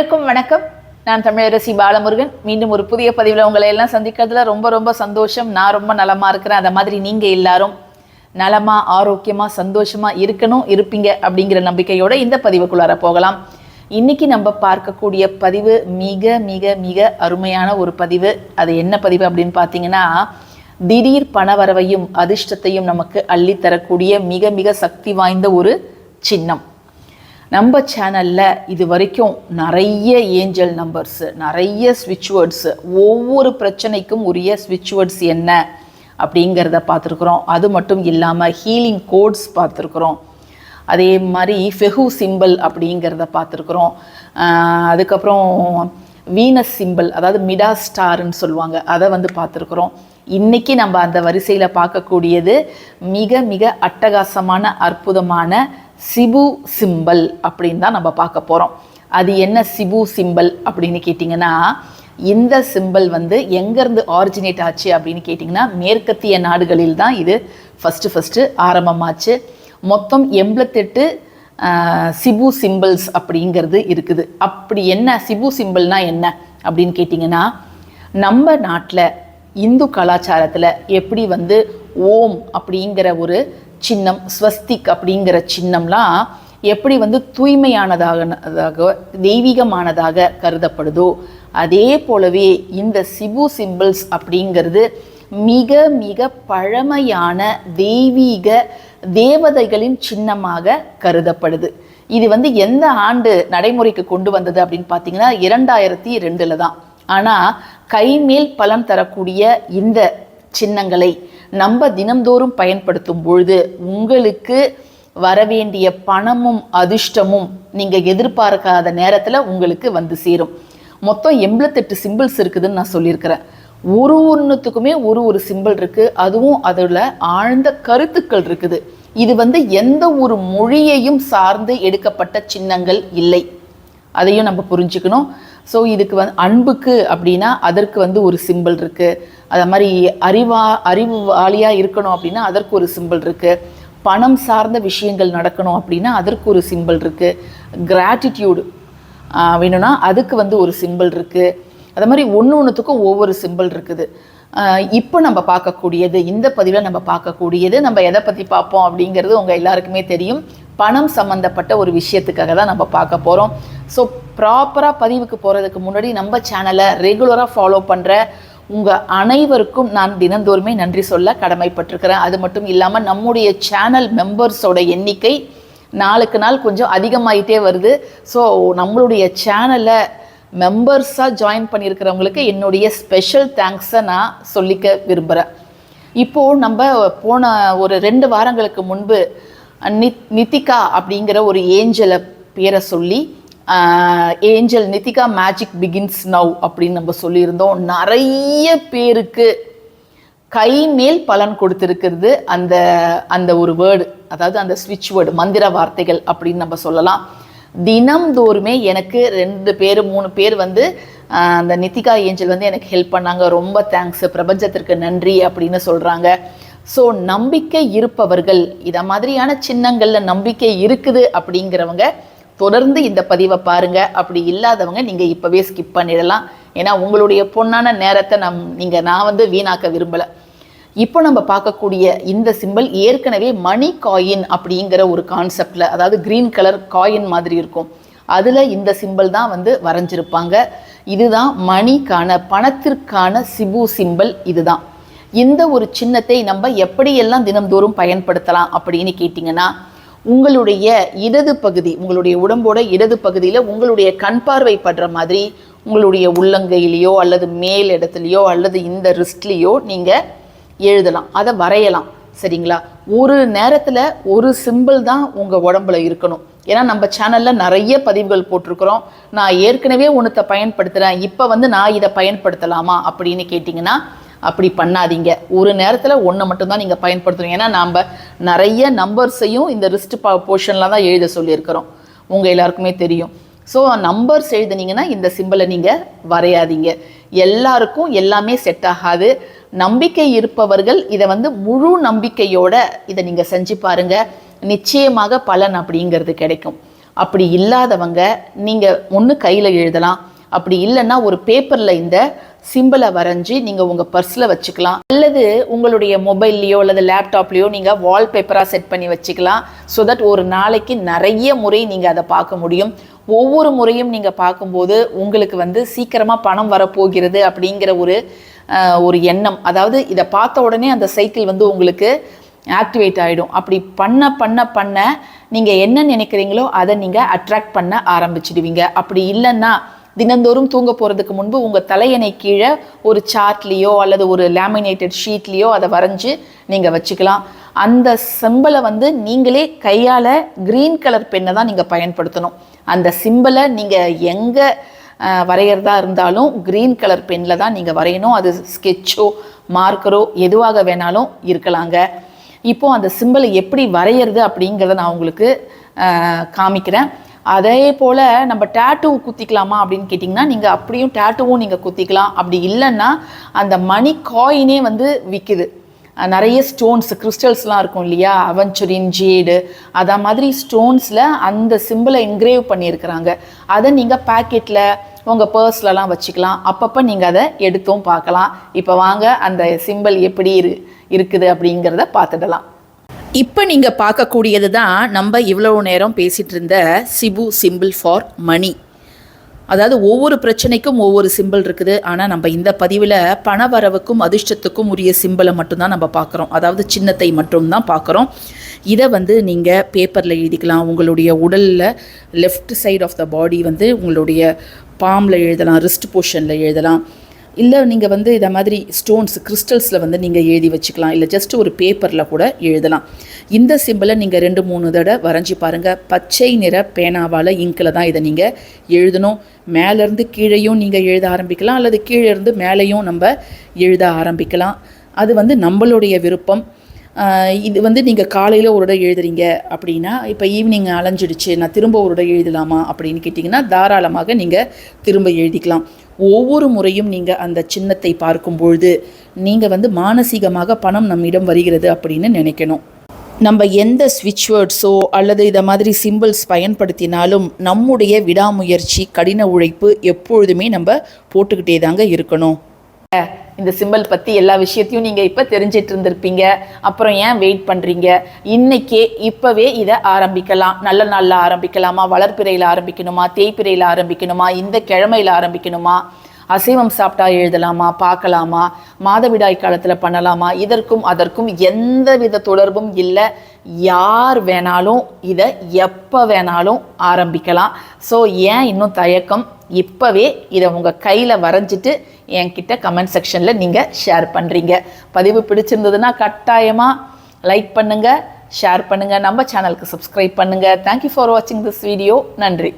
அனைவருக்கும் வணக்கம். நான் தமிழரசி பாலமுருகன். மீண்டும் ஒரு புதிய பதிவில் உங்களை எல்லாம் சந்திக்கிறதுல ரொம்ப ரொம்ப சந்தோஷம். நான் ரொம்ப நலமா இருக்கிறேன். அந்த மாதிரி நீங்க எல்லாரும் நலமா ஆரோக்கியமா சந்தோஷமா இருக்கணும் இருப்பீங்க அப்படிங்கிற நம்பிக்கையோட இந்த பதிவுக்குள்ளார போகலாம். இன்னைக்கு நம்ம பார்க்கக்கூடிய பதிவு மிக மிக மிக அருமையான ஒரு பதிவு. அது என்ன பதிவு அப்படின்னு பார்த்தீங்கன்னா திடீர் பணவரவையும் அதிர்ஷ்டத்தையும் நமக்கு அள்ளித்தரக்கூடிய மிக மிக சக்தி வாய்ந்த ஒரு சின்னம். நம்ம சேனலில் இது வரைக்கும் நிறைய ஏஞ்சல் நம்பர்ஸு நிறைய ஸ்விட்ச் வேர்ட்ஸு ஒவ்வொரு பிரச்சனைக்கும் உரிய ஸ்விட்ச் வேர்ட்ஸ் என்ன அப்படிங்கிறத பார்த்துருக்குறோம். அது மட்டும் இல்லாமல் ஹீலிங் கோட்ஸ் பார்த்துருக்குறோம். அதே மாதிரி ஃபெஹு சிம்பிள் அப்படிங்கிறத பார்த்துருக்குறோம். அதுக்கப்புறம் வீனஸ் சிம்பிள் அதாவது மிடா ஸ்டார்ன்னு சொல்லுவாங்க. அதை வந்து பார்த்துருக்குறோம். இன்றைக்கி நம்ம அந்த வரிசையில் பார்க்கக்கூடியது மிக மிக அட்டகாசமான அற்புதமான சிபு சிம்பல் அப்படின்னு தான் நம்ம பார்க்க போகிறோம் அது என்ன சிபு சிம்பல் அப்படின்னு கேட்டிங்கன்னா இந்த சிம்பல் வந்து எங்கேருந்து ஆரிஜினேட் ஆச்சு அப்படின்னு கேட்டிங்கன்னா மேற்கத்திய நாடுகளில் தான் இது ஃபஸ்ட்டு ஃபஸ்ட்டு ஆரம்பமாச்சு. மொத்தம் எண்பத்தெட்டு சிபு சிம்பிள்ஸ் அப்படிங்கிறது இருக்குது. அப்படி என்ன சிபு சிம்பிள்னா என்ன அப்படின்னு கேட்டிங்கன்னா நம்ம நாட்டில் இந்து கலாச்சாரத்தில் எப்படி வந்து ஓம் அப்படிங்கிற ஒரு சின்னம் ஸ்வஸ்திக் அப்படிங்கிற சின்னம்லாம் எப்படி வந்து தூய்மையானதாக தெய்வீகமானதாக கருதப்படுதோ அதே போலவே இந்த சிபு சிம்பிள்ஸ் அப்படிங்கிறது மிக மிக பழமையான தெய்வீக தேவதைகளின் சின்னமாக கருதப்படுது. இது வந்து எந்த ஆண்டு நடைமுறைக்கு கொண்டு வந்தது அப்படின்னு பார்த்தீங்கன்னா இரண்டாயிரத்தி ரெண்டில் தான் ஆனால் கைமேல் பலன் தரக்கூடிய இந்த சின்னங்களை நம்ம தினம்தோறும் பயன்படுத்தும் பொழுது உங்களுக்கு வரவேண்டிய பணமும் அதிர்ஷ்டமும் நீங்கள் எதிர்பார்க்காத நேரத்தில் உங்களுக்கு வந்து சேரும். மொத்தம் எண்பத்தெட்டு சிம்பிள்ஸ் இருக்குதுன்னு நான் சொல்லியிருக்கிறேன். ஒரு ஒன்றுத்துக்குமே ஒரு ஒரு சிம்பிள் இருக்குது அதுவும் அதில் ஆழ்ந்த கருத்துக்கள் இருக்குது. இது வந்து எந்த ஒரு மொழியையும் சார்ந்து எடுக்கப்பட்ட சின்னங்கள் இல்லை. அதையும் நம்ம புரிஞ்சுக்கணும். ஸோ இதுக்கு வந்து அன்புக்கு அப்படின்னா அதற்கு வந்து ஒரு சிம்பிள் இருக்குது அது மாதிரி அறிவா அறிவாளியாக இருக்கணும் அப்படின்னா அதற்கு ஒரு சிம்பிள் இருக்குது பணம் சார்ந்த விஷயங்கள் நடக்கணும் அப்படின்னா அதற்கு ஒரு சிம்பிள் இருக்குது கிராட்டிடியூடு வேணும்னா அதுக்கு வந்து ஒரு சிம்பிள் இருக்குது அது மாதிரி ஒன்று ஒன்றுத்துக்கும் ஒவ்வொரு சிம்பிள் இருக்குது. இப்போ நம்ம பார்க்கக்கூடியது இந்த பதிவில் நம்ம பார்க்கக்கூடியது நம்ம எதை பற்றி பார்ப்போம் அப்படிங்கிறது உங்கள் எல்லாருக்குமே தெரியும். பணம் சம்மந்தப்பட்ட ஒரு விஷயத்துக்காக தான் நம்ம பார்க்க போகிறோம் ஸோ ப்ராப்பராக பதிவுக்கு போகிறதுக்கு முன்னாடி நம்ம சேனலை ரெகுலராக ஃபாலோ பண்ணுற உங்கள் அனைவருக்கும் நான் தினந்தோறுமே நன்றி சொல்ல கடமைப்பட்டிருக்கிறேன். அது மட்டும் இல்லாமல் நம்முடைய சேனல் மெம்பர்ஸோட எண்ணிக்கை நாளுக்கு நாள் கொஞ்சம் அதிகமாயிட்டே வருது. ஸோ நம்மளுடைய சேனலை மெம்பர்ஸாக ஜாயின் பண்ணியிருக்கிறவங்களுக்கு என்னுடைய ஸ்பெஷல் தேங்க்ஸை நான் சொல்லிக்க விரும்புகிறேன் இப்போது நம்ம போன ஒரு ரெண்டு வாரங்களுக்கு முன்பு நித் நித்திகா அப்படிங்கிற ஒரு ஏஞ்சலை பேரை சொல்லி angel Nithika magic begins now அப்படின்னு நம்ம சொல்லியிருந்தோம். நிறைய பேருக்கு கை மேல் பலன் கொடுத்துருக்கிறது அந்த அந்த ஒரு வேர்டு அதாவது அந்த ஸ்விட்ச் வேர்டு மந்திர வார்த்தைகள் அப்படின்னு நம்ம சொல்லலாம். தினம்தோறுமே எனக்கு ரெண்டு பேர் மூணு பேர் வந்து அந்த நித்திகா ஏஞ்சல் வந்து எனக்கு ஹெல்ப் பண்ணாங்க. ரொம்ப தேங்க்ஸ் பிரபஞ்சத்திற்கு நன்றி அப்படின்னு சொல்கிறாங்க ஸோ நம்பிக்கை இருப்பவர்கள் இதை மாதிரியான சின்னங்களில் நம்பிக்கை இருக்குது அப்படிங்கிறவங்க தொடர்ந்து இந்த பதிவை பாருங்கள் அப்படி இல்லாதவங்க நீங்கள் இப்போவே ஸ்கிப் பண்ணிடலாம். ஏன்னா உங்களுடைய பொண்ணான நேரத்தை நம் நீங்கள் நான் வந்து வீணாக்க விரும்பலை. இப்போ நம்ம பார்க்கக்கூடிய இந்த சிம்பிள் ஏற்கனவே மணி காயின் அப்படிங்கிற ஒரு கான்செப்டில் அதாவது க்ரீன் கலர் காயின் மாதிரி இருக்கும். அதில் இந்த சிம்பிள் தான் வந்து வரைஞ்சிருப்பாங்க. இதுதான் மணிக்கான பணத்திற்கான சிபு சிம்பிள் இதுதான். இந்த ஒரு சின்னத்தை நம்ம எப்படியெல்லாம் தினம்தோறும் பயன்படுத்தலாம் அப்படின்னு கேட்டிங்கன்னா உங்களுடைய இடது பகுதி உங்களுடைய உடம்போட இடது பகுதியில் உங்களுடைய கண் பார்வை படுற மாதிரி உங்களுடைய உள்ளங்கையிலையோ அல்லது மேல் இடத்துலையோ அல்லது இந்த ரிஸ்ட்லேயோ நீங்கள் எழுதலாம். அதை வரையலாம். சரிங்களா? ஒரு நேரத்தில் ஒரு சிம்பிள் தான் உங்கள் உடம்புல இருக்கணும். ஏன்னா நம்ம சேனலில் நிறைய பதிவுகள் போட்டிருக்கிறோம். நான் ஏற்கனவே ஒன்றத்தை பயன்படுத்துகிறேன் இப்போ வந்து நான் இதை பயன்படுத்தலாமா அப்படின்னு கேட்டிங்கன்னா அப்படி பண்ணாதீங்க. ஒரு நேரத்தில் ஒன்று மட்டும்தான் நீங்கள் பயன்படுத்தணும். ஏன்னா நாம் நிறைய நம்பர்ஸையும் இந்த ரிஸ்ட் பா போர்ஷனில் தான் எழுத சொல்லியிருக்கிறோம். உங்கள் எல்லாருக்குமே தெரியும். ஸோ நம்பர்ஸ் எழுதுனீங்கன்னா இந்த சிம்பிளை நீங்கள் வரையாதீங்க. எல்லாருக்கும் எல்லாமே செட் ஆகாது. நம்பிக்கை இருப்பவர்கள் இதை வந்து முழு நம்பிக்கையோட இதை நீங்கள் செஞ்சு பாருங்கள் நிச்சயமாக பலன் அப்படிங்கிறது கிடைக்கும். அப்படி இல்லாதவங்க நீங்கள் ஒன்று கையில் எழுதலாம். அப்படி இல்லைன்னா ஒரு பேப்பரில் இந்த சிம்பிளை வரைஞ்சி நீங்கள் உங்கள் பர்ஸில் வச்சுக்கலாம். அல்லது உங்களுடைய மொபைல்லையோ அல்லது லேப்டாப்லேயோ நீங்கள் வால்பேப்பராக செட் பண்ணி வச்சுக்கலாம். ஸோ தட் ஒரு நாளைக்கு நிறைய முறை நீங்கள் அதை பார்க்க முடியும். ஒவ்வொரு முறையும் நீங்கள் பார்க்கும்போது உங்களுக்கு வந்து சீக்கிரமாக பணம் வரப்போகிறது அப்படிங்கிற ஒரு ஒரு எண்ணம். அதாவது இதை பார்த்த உடனே அந்த சைக்கிள் வந்து உங்களுக்கு ஆக்டிவேட் ஆகிடும் அப்படி பண்ண பண்ண பண்ண நீங்கள் என்ன நினைக்கிறீங்களோ அதை நீங்கள் அட்ராக்ட் பண்ண ஆரம்பிச்சிடுவீங்க. அப்படி இல்லைன்னா தினந்தோறும் தூங்க போகிறதுக்கு முன்பு உங்கள் தலையணை கீழே ஒரு சார்ட்லேயோ அல்லது ஒரு லேமினேட்டட் ஷீட்லேயோ அதை வரைஞ்சி நீங்கள் வச்சுக்கலாம். அந்த சிம்பலை வந்து நீங்களே கையால் க்ரீன் கலர் பெண்ணை தான் நீங்கள் பயன்படுத்தணும். அந்த சிம்பலை நீங்கள் எங்கே வரைகிறதா இருந்தாலும் க்ரீன் கலர் பெண்ணில் தான் நீங்கள் வரையணும். அது ஸ்கெட்சோ மார்க்கரோ எதுவாக வேணாலும் இருக்கலாங்க. இப்போது அந்த சிம்பிளை எப்படி வரைகிறது அப்படிங்கிறத நான் உங்களுக்கு காமிக்கிறேன். அதே போல் நம்ம டேட்டூ குத்திக்கலாமா அப்படின்னு கேட்டிங்கன்னா நீங்கள் அப்படியும் டேட்டூவும் நீங்கள் குத்திக்கலாம். அப்படி இல்லைன்னா அந்த மணி காயினே வந்து விற்கிது நிறைய ஸ்டோன்ஸ் கிறிஸ்டல்ஸ்லாம் இருக்கும் இல்லையா? அவஞ்சுரின் ஜேடு அதை மாதிரி ஸ்டோன்ஸில் அந்த சிம்பிளை என்கிரேவ் பண்ணியிருக்கிறாங்க. அதை நீங்கள் பேக்கெட்டில் உங்கள் பர்ஸ்லலாம் வச்சுக்கலாம். அப்பப்போ நீங்கள் அதை எடுத்தும் பார்க்கலாம். இப்போ வாங்க அந்த சிம்பிள் எப்படி இரு இருக்குது அப்படிங்கிறத பார்த்துடலாம். இப்போ நீங்கள் பார்க்கக்கூடியது தான் நம்ம இவ்வளவு நேரம் பேசிகிட்டு இருந்த சிபு சிம்பிள் ஃபார் மணி அதாவது ஒவ்வொரு பிரச்சனைக்கும் ஒவ்வொரு சிம்பிள் இருக்குது. ஆனால் நம்ம இந்த பதிவில் பணவரவுக்கும் அதிர்ஷ்டத்துக்கும் உரிய சிம்பிளை மட்டும்தான் நம்ம பார்க்குறோம். அதாவது சின்னத்தை மட்டும்தான் பார்க்குறோம். இதை வந்து நீங்கள் பேப்பரில் எழுதிக்கலாம். உங்களுடைய உடலில் left side of the body வந்து உங்களுடைய பாமில் எழுதலாம். ரிஸ்ட் போர்ஷனில் எழுதலாம். இல்லை நீங்கள் வந்து இதை மாதிரி ஸ்டோன்ஸ் கிறிஸ்டல்ஸில் வந்து நீங்கள் எழுதி வச்சுக்கலாம். இல்லை ஜஸ்ட் ஒரு பேப்பரில் கூட எழுதலாம். இந்த சிம்பிளை நீங்கள் ரெண்டு மூணு தடவை வரைஞ்சி பாருங்கள் பச்சை நிற பேனாவால் இங்கில் தான் இதை நீங்கள் எழுதணும். மேலேருந்து கீழேயும் நீங்கள் எழுத ஆரம்பிக்கலாம். அல்லது கீழேருந்து மேலேயும் நம்ம எழுத ஆரம்பிக்கலாம். அது வந்து நம்மளுடைய விருப்பம். இது வந்து நீங்கள் காலையில் ஒரு இடம் எழுதுறீங்க அப்படின்னா இப்போ ஈவினிங் அலைஞ்சிடுச்சு நான் திரும்ப ஒரு இடம் எழுதலாமா அப்படின்னு கேட்டிங்கன்னா தாராளமாக நீங்கள் திரும்ப எழுதிக்கலாம். ஒவ்வொரு முறையும் நீங்கள் அந்த சின்னத்தை பார்க்கும் பொழுது நீங்கள் வந்து மானசீகமாக பணம் நம்மிடம் வருகிறது அப்படின்னு நினைக்கணும். நம்ம எந்த ஸ்விட்ச் வேர்ட்ஸோ அல்லது இதை மாதிரி சிம்பிள்ஸ் பயன்படுத்தினாலும் நம்முடைய விடாமுயற்சி கடின உழைப்பு எப்பொழுதுமே நம்ம போட்டுக்கிட்டே தாங்க இருக்கணும். இந்த சிம்பிள் பற்றி எல்லா விஷயத்தையும் நீங்கள் இப்போ தெரிஞ்சிட்டு இருந்திருப்பீங்க. அப்புறம் ஏன் வெயிட் பண்ணுறீங்க இன்னைக்கே இப்போவே இதை ஆரம்பிக்கலாம். நல்ல நாளில் ஆரம்பிக்கலாமா? வளர்ப்பிறையில் ஆரம்பிக்கணுமா? தேய்ப்பிறையில் ஆரம்பிக்கணுமா? இந்த கிழமையில் ஆரம்பிக்கணுமா? அசைவம் சாப்பிட்டா எழுதலாமா பார்க்கலாமா மாதவிடாய் காலத்தில் பண்ணலாமா இதற்கும் அதற்கும் எந்த வித தொடர்பும் இல்லை. யார் வேணாலும் இதை எப்போ வேணாலும் ஆரம்பிக்கலாம். ஸோ ஏன் இன்னும் தயக்கம்? இப்போவே இதை உங்கள் கையில் வரைஞ்சிட்டு என்கிட்ட கமெண்ட் செக்ஷனில் நீங்கள் ஷேர் பண்ணுறீங்க பதிவு பிடிச்சிருந்ததுன்னா கட்டாயமாக லைக் பண்ணுங்கள் ஷேர் பண்ணுங்கள் நம்ம சேனலுக்கு சப்ஸ்கிரைப் பண்ணுங்கள் தேங்க்யூ ஃபார் வாட்சிங் திஸ் வீடியோ நன்றி.